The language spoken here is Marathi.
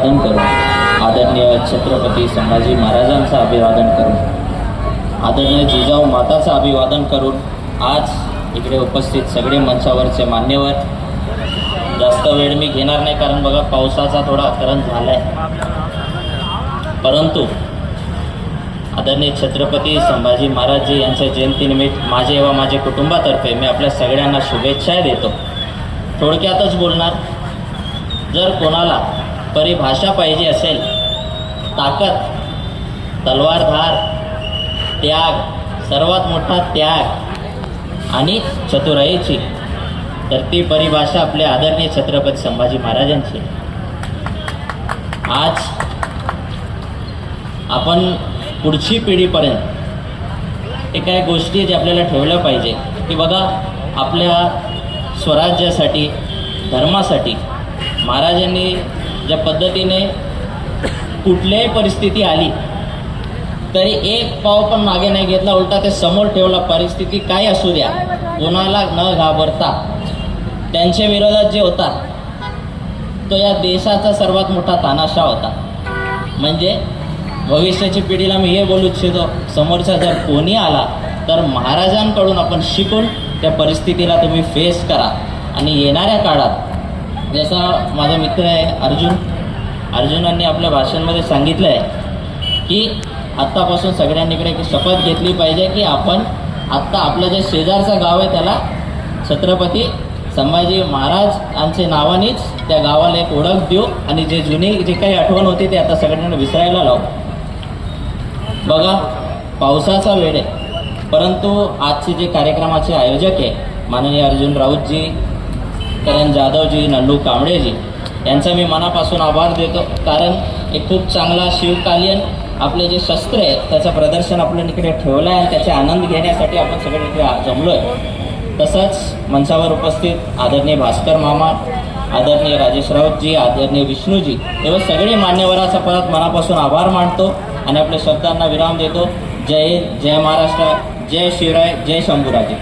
अभिवादन करून आदरणीय छत्रपती संभाजी महाराजांचं अभिवादन करून आदरणीय जिजाऊ माताचं अभिवादन करून आज इकडे उपस्थित सगळे मंचावरचे मान्यवर. जास्त वेळ मी घेणार नाही कारण बघा पावसाचा थोडा करंट झाला आहे परंतु आदरणीय छत्रपती संभाजी महाराजजी यांच्या जयंतीनिमित्त माझे व माझे कुटुंबातर्फे मी आपल्या सगळ्यांना शुभेच्छाही देतो. थोडक्यातच बोलणार जर कोणाला परिभाषा पाहिजे असेल. ताकद तलवारधार त्याग सर्वात मोठा त्याग आणि चतुराईची. तर ती परिभाषा आपल्या आदरणीय छत्रपती संभाजी महाराजांची. आज आपण पुढची पिढीपर्यंत हे काही गोष्टी जे आपल्याला ठेवल्या पाहिजे की बघा आपल्या स्वराज्यासाठी धर्मासाठी महाराजांनी ज्या पद्धतीने कुठल्याही परिस्थिती आली तरी एक पाव पण मागे नाही घेतला उलटा ते समोर ठेवला परिस्थिती काय असू द्या कोणाला न घाबरता. त्यांच्या विरोधात जे होता तो या देशाचा सर्वात मोठा तानाशा होता. म्हणजे भविष्याची पिढीला मी हे बोलू इच्छितो समोरचा जर कोणी आला तर महाराजांकडून आपण शिकून त्या परिस्थितीला तुम्ही फेस करा. आणि येणाऱ्या काळात जसा माझा मित्र आहे अर्जुन अर्जुनांनी आपल्या भाषणामध्ये सांगितलं आहे की आत्तापासून सगळ्यांनीकडे एक शपथ घेतली पाहिजे की आपण आत्ता आपलं जे शेजारचं गाव आहे त्याला छत्रपती संभाजी महाराज यांच्या नावानेच त्या गावाला एक ओळख देऊ आणि जे जुनी जे काही आठवण होती ते आता सगळ्यांना विसरायला लावू. बघा पावसाचा वेळ आहे परंतु आजचे जे कार्यक्रमाचे आयोजक आहे माननीय अर्जुन राऊतजी करण जाधवजी नंडू कांबळेजी. यांचा मी मनापासून आभार देतो. कारण एक खूप चांगला शिवकालीन आपले जे शस्त्र आहे त्याचं प्रदर्शन आपण इकडे ठेवलं आहे आणि त्याचे आनंद घेण्यासाठी आपण सगळे इकडे जमलो आहे तसंच मंचावर उपस्थित आदरणीय भास्कर मामा आदरणीय राजेश राऊतजी आदरणीय विष्णूजी तेव्हा सगळे मान्यवराचा परत मनापासून आभार मानतो आणि आपल्या शब्दांना विराम देतो. जय जय महाराष्ट्र जय शिवराय जय शंभूराजे.